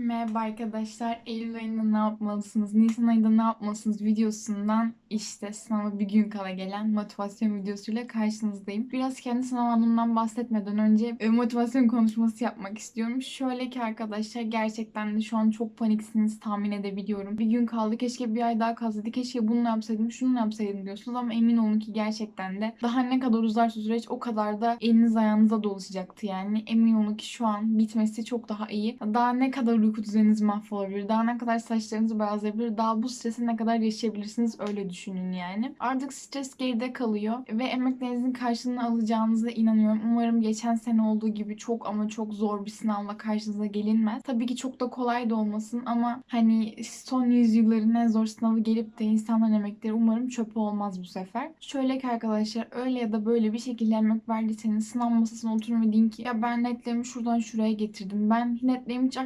Merhaba arkadaşlar. Eylül ayında ne yapmalısınız, Nisan ayında ne yapmalısınız videosundan işte sınava bir gün kala gelen motivasyon videosuyla karşınızdayım. Biraz kendi sınav anımdan bahsetmeden önce e, motivasyon konuşması yapmak istiyorum. Şöyle ki arkadaşlar gerçekten de şu an çok paniksiniz tahmin edebiliyorum. Bir gün kaldı keşke bir ay daha kalsaydı, keşke bunu yapsaydım, şunu yapsaydım diyorsunuz ama emin olun ki gerçekten de daha ne kadar uzarsa süreç o kadar da eliniz ayağınıza dolaşacaktı yani. Emin olun ki şu an bitmesi çok daha iyi. Daha ne kadar uyku düzeniniz mahvolabilir, daha ne kadar saçlarınızı beyazlayabilir, daha bu stresi ne kadar yaşayabilirsiniz öyle düşünün yani. Artık stres geride kalıyor ve emeklerinizin karşılığını alacağınıza inanıyorum. Umarım geçen sene olduğu gibi çok ama çok zor bir sınavla karşınıza gelinmez. Tabii ki çok da kolay da olmasın ama hani son yüzyılların en zor sınavı gelip de insanların emekleri umarım çöpe olmaz bu sefer. Şöyle ki arkadaşlar öyle ya da böyle bir şekilde emek verdiyseniz sınav masasına oturun ve deyin ki ya ben netlerimi şuradan şuraya getirdim. Ben netlerimi hiç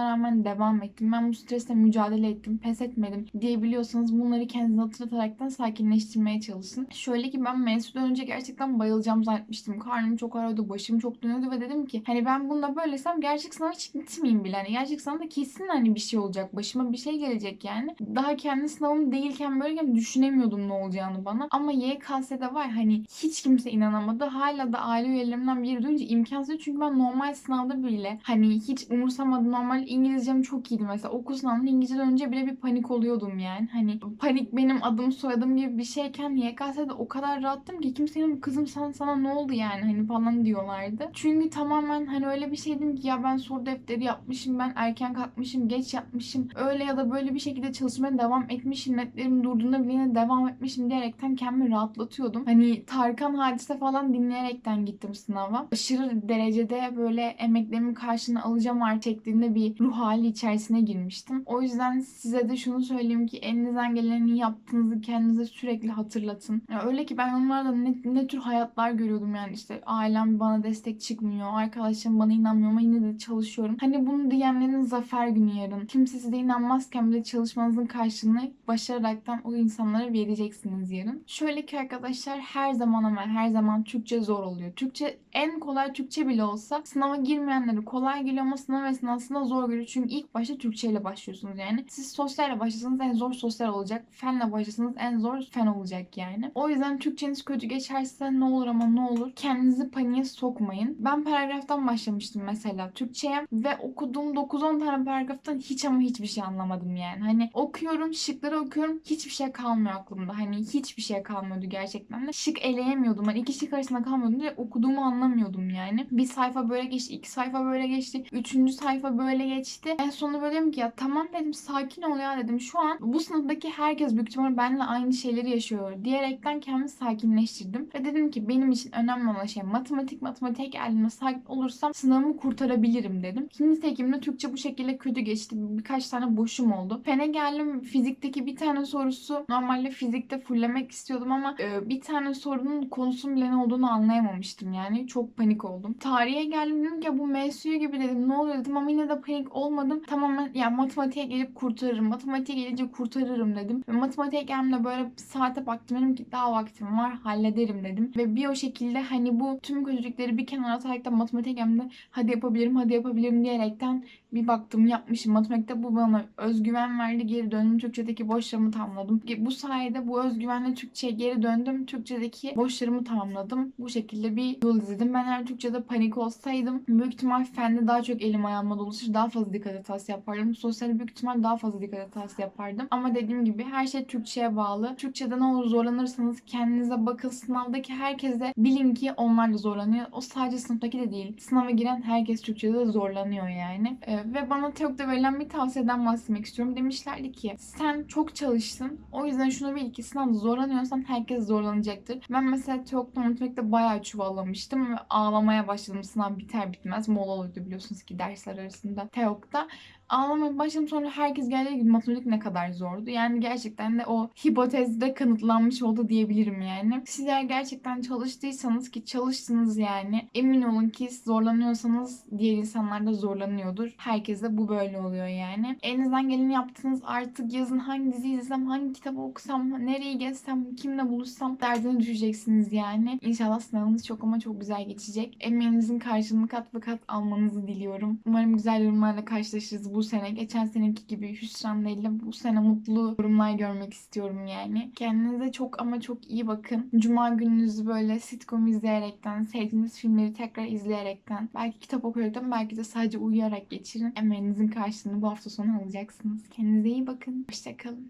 artmamasına rağmen devam ettim. Ben bu stresle mücadele ettim. Pes etmedim diyebiliyorsanız bunları kendinize hatırlataraktan sakinleştirmeye çalışın. Şöyle ki ben mensupten önce gerçekten bayılacağım zannetmiştim. Karnım çok ağrıyordu, başım çok dönüyordu ve dedim ki hani ben bununla böylesem gerçek sınava hiç gitmeyeyim bile. Hani gerçek sınavda kesin hani bir şey olacak. Başıma bir şey gelecek yani. Daha kendi sınavım değilken böyleyken düşünemiyordum ne olacağını bana. Ama YKS'de var hani hiç kimse inanamadı. Hala da aile üyelerimden biri duyunca imkansız. Çünkü ben normal sınavda bile hani hiç umursamadım. Normal İngilizcem çok iyiydi mesela. Okul sınavında İngilizceden önce bile bir panik oluyordum yani. Hani panik benim adım soyadım gibi bir şeyken YKS'de o kadar rahattım ki kimsenin kızım sen sana ne oldu yani hani falan diyorlardı. Çünkü tamamen hani öyle bir şeydim ki ya ben soru defteri yapmışım, ben erken kalkmışım, geç yapmışım. Öyle ya da böyle bir şekilde çalışmaya devam etmişim. Netlerim durduğunda bile yine devam etmişim diyerekten kendimi rahatlatıyordum. Hani Tarkan hadise falan dinleyerekten gittim sınava. Aşırı derecede böyle emeklerimin karşılığını alacağım artık şeklinde bir ruh hali içerisine girmiştim. O yüzden size de şunu söyleyeyim ki elinizden geleni yaptığınızı kendinize sürekli hatırlatın. Ya öyle ki ben onlarla ne, ne tür hayatlar görüyordum yani işte ailem bana destek çıkmıyor, arkadaşlarım bana inanmıyor ama yine de çalışıyorum. Hani bunu diyenlerin zafer günü yarın. Kimse size inanmazken bile çalışmanızın karşılığını başararaktan o insanlara vereceksiniz yarın. Şöyle ki arkadaşlar her zaman ama her zaman Türkçe zor oluyor. Türkçe en kolay Türkçe bile olsa sınava girmeyenleri kolay geliyor ama sınav esnasında zor geliyor. Çünkü ilk başta Türkçe ile başlıyorsunuz yani. Siz sosyalle başlasanız en zor sosyal olacak. Fenle başlasanız en zor fen olacak yani. O yüzden Türkçeniz kötü geçerse ne olur ama ne olur kendinizi paniğe sokmayın. Ben paragraftan başlamıştım mesela Türkçe'ye ve okuduğum 9-10 tane paragraftan hiç ama hiçbir şey anlamadım yani. Hani okuyorum, şıkları okuyorum hiçbir şey kalmıyor aklımda. Hani hiçbir şey kalmıyordu gerçekten de. Şık eleyemiyordum. Hani iki şık arasında kalmıyordum diye okuduğumu anlamıyordum yani. Bir sayfa böyle geçti, iki sayfa böyle geçti, üçüncü sayfa böyle geçti. En sonunda böyle dedim ki ya tamam dedim sakin ol ya dedim. Şu an bu sınıftaki herkes büyük ihtimalle benimle aynı şeyleri yaşıyor diyerekten kendimi sakinleştirdim. Ve dedim ki benim için önemli olan şey matematik. Matematik geldiğinde sakin olursam sınavımı kurtarabilirim dedim. Şimdi tekimde Türkçe bu şekilde kötü geçti. Birkaç tane boşum oldu. Fene geldim fizikteki bir tane sorusu normalde fizikte fullemek istiyordum ama e, bir tane sorunun konusunun bile ne olduğunu anlayamamıştım yani. Çok panik oldum. Tarihe geldim dedim ki bu MSU gibi dedim ne oluyor dedim ama yine de panik olmadım. Tamamen ya matematiğe gelip kurtarırım. Matematiğe gelince kurtarırım dedim. Ve matematiğe geldiğimde böyle saate baktım dedim ki daha vaktim var hallederim dedim. Ve bir o şekilde hani bu tüm kötülükleri bir kenara atarak da matematiğe geldiğimde hadi yapabilirim hadi yapabilirim diyerekten bir baktım yapmışım. Matematikte bu bana özgüven verdi. Geri döndüm. Türkçedeki boşlarımı tamamladım. Bu sayede bu özgüvenle Türkçe'ye geri döndüm. Türkçedeki boşlarımı tamamladım. Bu şekilde bir yol izledim. Ben eğer Türkçe'de panik olsaydım büyük ihtimal fende daha çok elim ayağıma dolaşır. Daha fazla dikkat hatası yapardım. Sosyal büyük ihtimal daha fazla dikkat hatası yapardım. Ama dediğim gibi her şey Türkçe'ye bağlı. Türkçe'de ne olur zorlanırsanız kendinize bakın. Sınavdaki herkese bilin ki onlar da zorlanıyor. O sadece sınıftaki de değil. Sınava giren herkes Türkçe'de zorlanıyor yani. Ee, ve bana TEOK'ta verilen bir tavsiyeden bahsetmek istiyorum. Demişlerdi ki sen çok çalıştın. O yüzden şunu bil ki sınavda zorlanıyorsan herkes zorlanacaktır. Ben mesela TEOK'ta matematikte bayağı çuvallamıştım ve ağlamaya başladım sınav biter bitmez. Mola oluyordu biliyorsunuz ki dersler arasında TEOK'ta ağlamaya başladım sonra herkes geldiği gibi matematik ne kadar zordu. Yani gerçekten de o hipotezde kanıtlanmış oldu diyebilirim yani. Sizler gerçekten çalıştıysanız ki çalıştınız yani emin olun ki zorlanıyorsanız diğer insanlar da zorlanıyordur. Herkes de bu böyle oluyor yani. Elinizden geleni yaptınız artık yazın hangi dizi izlesem, hangi kitabı okusam, nereyi gezsem, kimle buluşsam derdine düşeceksiniz yani. İnşallah sınavınız çok ama çok güzel geçecek. Emeğinizin karşılığını kat ve kat almanızı diliyorum. Umarım güzel yorumlarla karşılaşırız. Bu bu sene. Geçen seneki gibi hüsran de bu sene mutlu yorumlar görmek istiyorum yani. Kendinize çok ama çok iyi bakın. Cuma gününüzü böyle sitcom izleyerekten, sevdiğiniz filmleri tekrar izleyerekten, belki kitap okuyaraktan, belki de sadece uyuyarak geçirin. Emeğinizin karşılığını bu hafta sonu alacaksınız. Kendinize iyi bakın. Hoşçakalın.